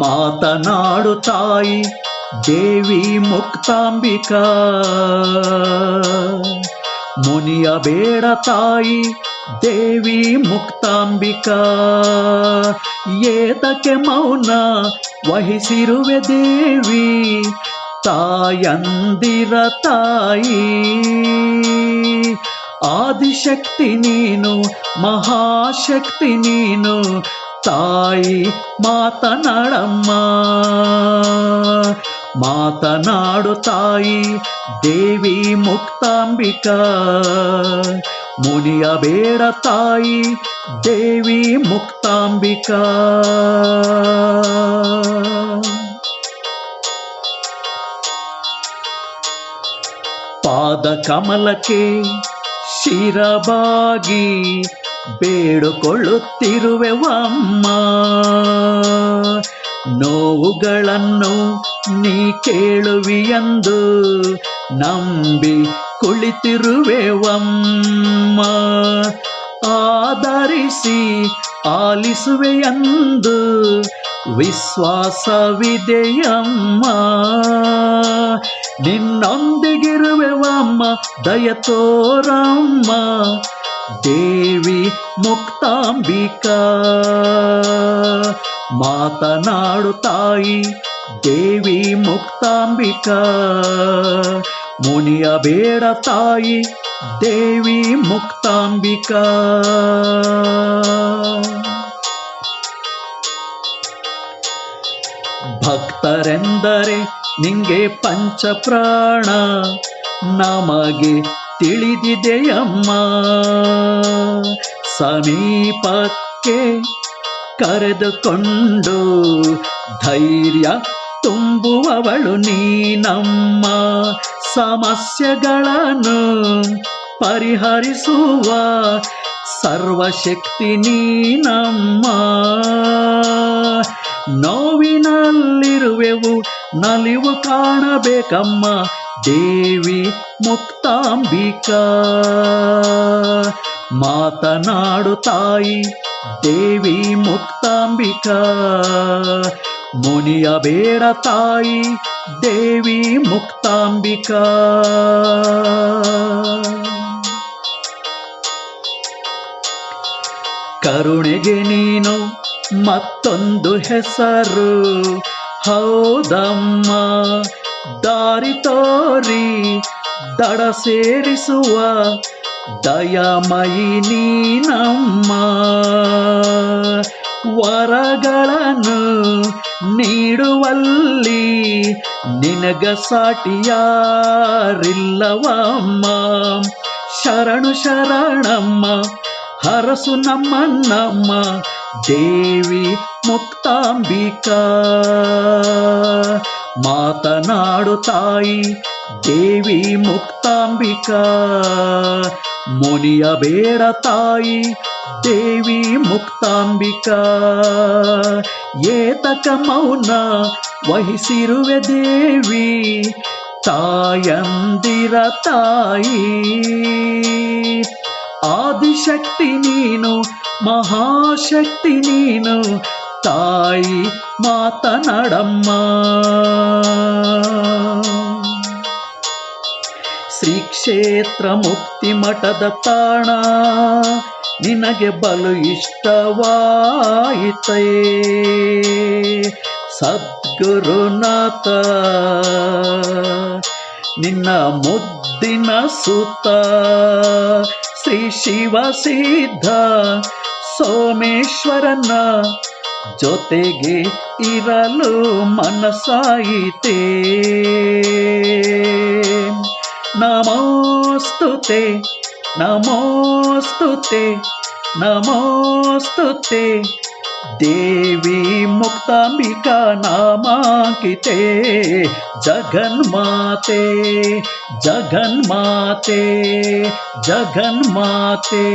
ಮಾತನಾಡು ತಾಯಿ ದೇವಿ ಮುಕ್ತಾಂಬಿಕಾ ಮುನಿಯ ಬೇಡ ತಾಯಿ ದೇವಿ ಮುಕ್ತಾಂಬಿಕಾ ಏತಕ್ಕೆ ಮೌನ ವಹಿಸಿರುವೆ ದೇವಿ ತಾಯಂದಿರ ತಾಯಿ ಆದಿಶಕ್ತಿ ನೀನು ಮಹಾಶಕ್ತಿ ನೀನು ತಾಯಿ ಮಾತನಾಡಮ್ಮ ಮಾತನಾಡು ತಾಯಿ ದೇವಿ ಮುಕ್ತಾಂಬಿಕಾ ಮುನಿಯ ಬೇಡ ತಾಯಿ ದೇವಿ ಮುಕ್ತಾಂಬಿಕಾ ಪಾದ ಕಮಲಕ್ಕೆ ಶಿರಬಾಗಿ ಬೇಡಿಕೊಳ್ಳುತ್ತಿರುವೆವಮ್ಮ ನೋವುಗಳನ್ನು ನೀ ಕೇಳುವಿಯಂದು ನಂಬಿ ಕುಳಿತಿರುವೆವಮ್ಮ ಆಧರಿಸಿ ಆಲಿಸುವೆಯಂದು ವಿಶ್ವಾಸವಿದೆಯಮ್ಮ ನಿನ್ನೊಂದಿಗಿರುವೆವಮ್ಮ, ದಯ ತೋರಮ್ಮ. ದೇವಿ ಮುಕ್ತಾಂಬಿಕಾ. ಮಾತನಾಡು ತಾಯಿ ದೇವಿ ಮುಕ್ತಾಂಬಿಕಾ. ಮುನಿಯ ಬೇಡ ತಾಯಿ, ದೇವಿ ಮುಕ್ತಾಂಬಿಕಾ. ಭಕ್ತರೆಂದರೆ ನಿಂಗೆ ಪಂಚಪ್ರಾಣ ನಮಗೆ ತಿಳಿದಿದೆಯಮ್ಮ. ಸಮೀಪಕ್ಕೆ ಕರೆದುಕೊಂಡು ಧೈರ್ಯ ತುಂಬುವವಳು ನೀನಮ್ಮ. ಸಮಸ್ಯೆಗಳನ್ನು ಪರಿಹರಿಸುವ ಸರ್ವಶಕ್ತಿ ನೀನಮ್ಮ. ನೋವಿನಲ್ಲಿರುವೆವು ನಲಿವು ಕಾಣಬೇಕಮ್ಮ, ದೇವಿ ಮುಕ್ತಾಂಬಿಕಾ. ಮಾತನಾಡು ತಾಯಿ, ದೇವಿ ಮುಕ್ತಾಂಬಿಕಾ. ಮುನಿಯ ಬೇಡ ತಾಯಿ, ದೇವಿ ಮುಕ್ತಾಂಬಿಕಾ. ಕರುಣೆಗೆ ನೀನು ಮತ್ತೊಂದು ಹೆಸರು. ಹೌದಮ್ಮ, ದಾರಿ ತೋರಿ, ದಡ ಸೇರಿಸುವ ದಯಮಯಿ ನೀನಮ್ಮ. ವರಗಳನ್ನು ನೀಡುವಲ್ಲಿ ನಿನಗ ಸಾಟಿಯಾರಿಲ್ಲವಮ್ಮ. ಶರಣು ಶರಣಮ್ಮ, ಹರಸು ನಮ್ಮನ್ನಮ್ಮ, ದೇವಿ ಮುಕ್ತಾಂಬಿಕಾ. ಮಾತನಾಡು ತಾಯಿ ದೇವಿ ಮುಕ್ತಾಂಬಿಕಾ. ಮುನಿಯ ಬೇಡ ತಾಯಿ ದೇವಿ ಮುಕ್ತಾಂಬಿಕಾ. ಏತಕ ಮೌನ ವಹಿಸಿರುವೆ ದೇವಿ, ತಾಯಂದಿರ ತಾಯಿ. ಆದಿಶಕ್ತಿ ನೀನು, ಮಹಾಶಕ್ತಿ ನೀನು ತಾಯಿ ಮಾತನಾಡಮ್ಮ. ಶ್ರೀ ಕ್ಷೇತ್ರ ಮುಕ್ತಿ ಮಠದ ತಾಣ, ನಿನಗೆ ಬಲು ಇಷ್ಟವಾಯಿತೇ. ಸದ್ಗುರುನಾಥ, ನಿನ್ನ ಮುದ್ದಿನ ಸುತ, ಶ್ರೀ ಶಿವ ಸಿದ್ಧ ಸೋಮೇಶ್ವರನ ಜೊತೆಗೆ ಇರಲು ಮನಸಾಯಿತೇ ನಮೋಸ್ತುತೆ ನಮೋಸ್ತುತೆ ನಮೋಸ್ತುತೆ ದೇವಿ ಮುಕ್ತಾಂಬಿಕಾ ನಾಮಾಂಕಿತೆ ಜಗನ್ಮಾತೆ ಜಗನ್ಮಾತೆ ಜಗನ್ಮಾತೆ